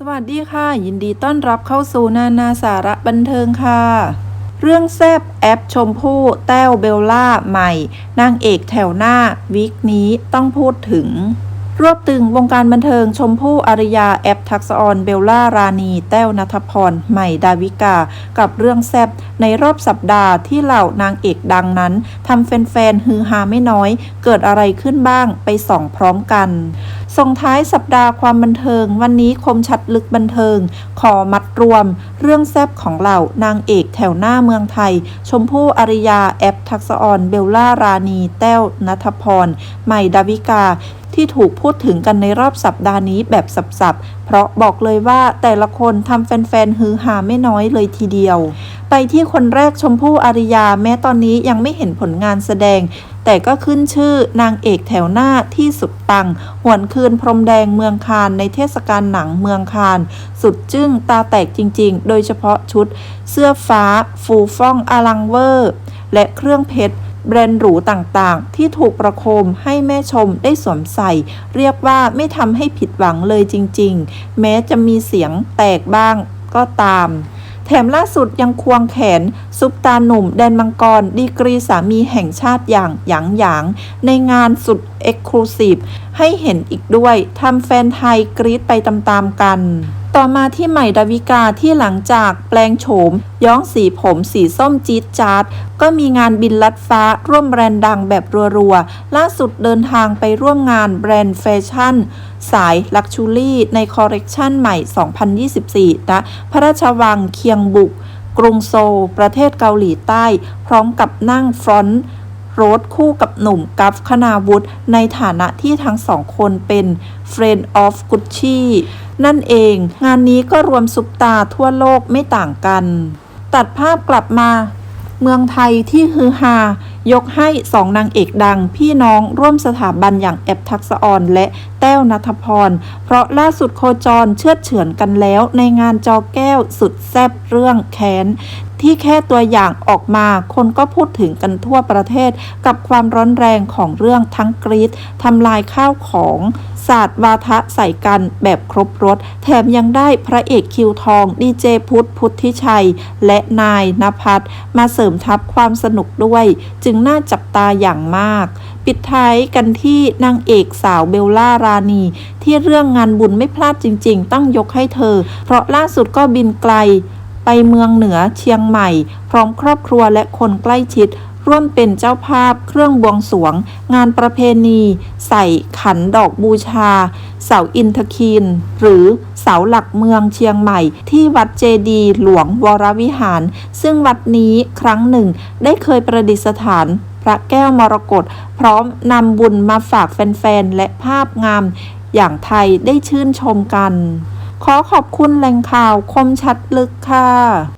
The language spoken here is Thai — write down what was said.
สวัสดีค่ะ ยินดีต้อนรับเข้าสู่นานาสาระบันเทิงค่ะ เรื่องแซบแอปชมพู่แต้วเบลล่าใหม่ นางเอกแถวหน้า วิกนี้ต้องพูดถึง รวบตึงวงการบันเทิงชมพู่อารยาแอปทักษออนเบลล่ารานีแต้วนัทพร ใหม่ดาวิกา กับเรื่องแซบในรอบสัปดาห์ที่เหล่านางเอกดังนั้นทำแฟนๆฮือฮาไม่น้อย เกิดอะไรขึ้นบ้างไปส่องพร้อมกัน ส่งท้ายสัปดาห์ความบันเทิง วันนี้คมชัดลึกบันเทิง ขอมัดรวม เรื่องแซบของเหล่านางเอกแถวหน้าเมืองไทย ชมพู่อารยาแอปทักษออนเบลล่ารานีแต้วนัทพร ใหม่ดาวิกาที่ถูกพูดถึงกันในรอบสัปดาห์นี้แบบสับๆ เพราะบอกเลยว่าแต่ละคนทำแฟนๆ ฮือฮาไม่น้อยเลยทีเดียว ไปที่คนแรกชมพู่อาริยาแม้ตอนนี้ยังไม่เห็นผลงานแสดง แต่ก็ขึ้นชื่อนางเอกแถวหน้าที่สุดปังหวนคืนพรมแดงเมืองคานในเทศกาลหนังเมืองคาน สุดจึ้งตาแตกจริงๆ โดยเฉพาะชุด เสื้อฟ้า ฟูฟ่องอลังเวอร์ และเครื่องเพชรแบรนด์หรูต่างๆ ที่ถูกประโคมให้แม่ชมได้สวมใส่ เรียกว่าไม่ทำให้ผิดหวังเลยจริงๆ แม้จะมีเสียงแตกบ้างก็ตาม แถมล่าสุดยังควงแขน ซุปตาหนุ่มแดนมังกร ดีกรีสามีแห่งชาติอย่างหยางหยาง ในงานสุดเอ็กซ์คลูซีฟให้เห็นอีกด้วยทำแฟนไทยกรี๊ดไปตามๆกัน ต่อมาที่ใหม่ดาวิกาที่หลังจากแปลงโฉม ย้อมสีผมสีส้มจี๊ดจ๊าดก็มีงานบินลัดฟ้าร่วมแบรนด์ดังแบบรัวๆ ล่าสุดเดินทางไปร่วมงานแบรนด์แฟชั่น สายลักชูรี่ในคอลเลกชันใหม่ 2024 นะ พระราชวังเคียงบุก กรุงโซลประเทศเกาหลีใต้ พร้อมกับนั่งฟรอนต์โรดคู่กับหนุ่มกัฟคณาวุฒิในฐานะที่ทั้งสองคนเป็น Friend of Gucci นั่นเอง งานนี้ก็รวมซุปตาทั่วโลกไม่ต่างกัน ตัดภาพกลับมา เมืองไทยที่ฮือฮายกให้สองนางเอกดัง พี่น้องร่วมสถาบันอย่างแอบทักษออนและแต้วนัทพร เพราะล่าสุดโคจรเชื่อเฉือนกันแล้วในงานจอแก้วสุดแซบเรื่องแค้นที่แค่ตัวอย่างออกมา คนก็พูดถึงกันทั่วประเทศกับความร้อนแรงของเรื่องทั้งกรีดทำลายข้าวของ ศาสตร์วาทะใส่กันแบบครบรถ แถมยังได้พระเอกคิวทอง ดีเจพุทธพุทธิชัย และนายนภัสมาเสริมทัพความสนุกด้วย จึงน่าจับตาอย่างมาก ปิดท้ายกันที่นางเอกสาวเบลล่ารานีที่เรื่องงานบุญไม่พลาดจริง ๆ ต้องยกให้เธอ เพราะล่าสุดก็บินไกลไปเมืองเหนือเชียงใหม่ พร้อมครอบครัวและคนใกล้ชิด ร่วมเป็นเจ้าภาพเครื่องบวงสรวง งานประเพณี ใส่ขันดอกบูชา เสาอินทคีน หรือเสาหลักเมืองเชียงใหม่ ที่วัดเจดีย์หลวงวรวิหาร ซึ่งวัดนี้ครั้งหนึ่งได้เคยประดิษฐานพระแก้วมรกตพร้อมนำบุญมาฝากแฟนๆ และภาพงาม อย่างไทยได้ชื่นชมกัน ขอขอบคุณแหล่งข่าวคมชัดลึกค่ะ